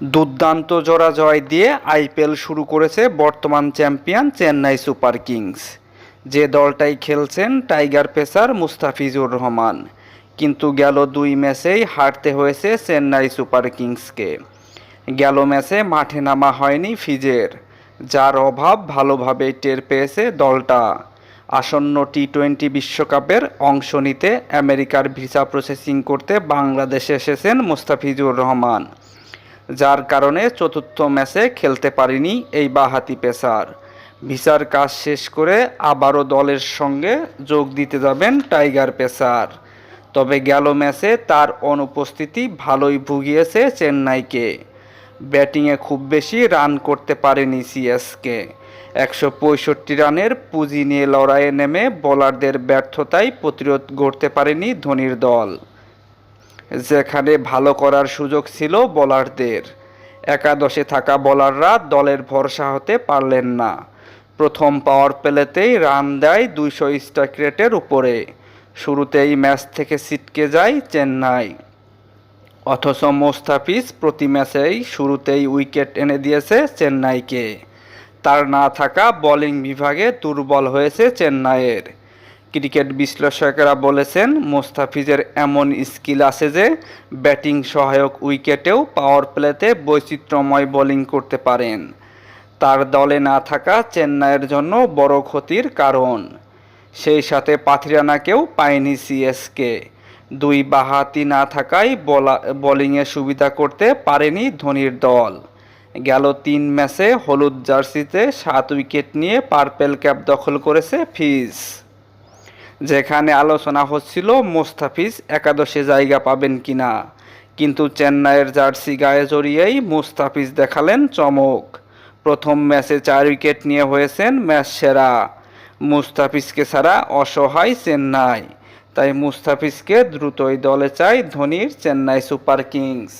দুর্দান্ত জোড়া জয় দিয়ে আইপিএল শুরু করেছে বর্তমান চ্যাম্পিয়ন চেন্নাই সুপার কিংস। যে দলটাই খেলছেন টাইগার পেসার মুস্তাফিজুর রহমান। কিন্তু গেল দুই ম্যাচেই হারতে হয়েছে চেন্নাই সুপার কিংসকে। গেল ম্যাচে মাঠে নামা হয়নি ফিজের, যার অভাব ভালোভাবেই টের পেয়েছে দলটা। আসন্ন টি টোয়েন্টি বিশ্বকাপের অংশ নিতে আমেরিকার ভিসা প্রসেসিং করতে বাংলাদেশে এসেছেন মুস্তাফিজুর রহমান। যার কারণে চতুর্থ ম্যাচে খেলতে পারেনি এই বাহাতি পেসার। ভিসার কাজ শেষ করে আবারও দলের সঙ্গে যোগ দিতে যাবেন টাইগার পেসার। তবে গেল ম্যাচে তার অনুপস্থিতি ভালোই ভুগিয়েছে চেন্নাইকে। ব্যাটিংয়ে খুব বেশি রান করতে পারেনি সিএসকে। একশো পঁয়ষট্টি রানের পুঁজি নিয়ে লড়াইয়ে নেমে বোলারদের ব্যর্থতায় প্রতিরোধ গড়তে পারেনি ধোনির দল। যেখানে ভালো করার সুযোগ ছিল বোলারদের। একাদশে থাকা বোলাররা দলের ভরসা হতে পারলেন না। প্রথম পাওয়ার প্লেতেই রান দেয় দুইশো স্ট্রাইক উপরে। শুরুতেই ম্যাচ থেকে ছিটকে যায় চেন্নাই। অথচ মোস্তাফিজ প্রতি ম্যাচেই শুরুতেই উইকেট এনে দিয়েছে চেন্নাইকে। তার না থাকা বোলিং বিভাগে দুর্বল হয়েছে চেন্নাইয়ের। ক্রিকেট বিশ্লেষকেরা বলেছেন, মোস্তাফিজের এমন স্কিল আছে যে, ব্যাটিং সহায়ক উইকেটেও পাওয়ার প্লেতে বৈচিত্র্যময় বোলিং করতে পারেন। তার দলে না থাকা চেন্নাইয়ের জন্য বড় ক্ষতির কারণ। সেই সাথে পাথিরানাকেও পায়নি সিএসকে। দুই বাহাতি না থাকায় বলা, বোলিংয়ে সুবিধা করতে পারেনি ধোনির দল। গেল তিন ম্যাচে হলুদ জার্সিতে সাত উইকেট নিয়ে পার্পেল ক্যাপ দখল করেছে ফিজ। যেখানে আলোচনা হচ্ছিল মোস্তাফিজ একাদশে জায়গা পাবেন কিনা। কিন্তু চেন্নাইয়ের জার্সি গায়ে জড়িয়েই মুস্তাফিজ দেখালেন চমক। প্রথম ম্যাচে চার উইকেট নিয়ে হয়েছেন ম্যাচ সেরা। মুস্তাফিজকে ছাড়া অসহায় চেন্নাই। তাই মুস্তাফিজকে দ্রুতই দলে চায় ধোনির চেন্নাই সুপার কিংস।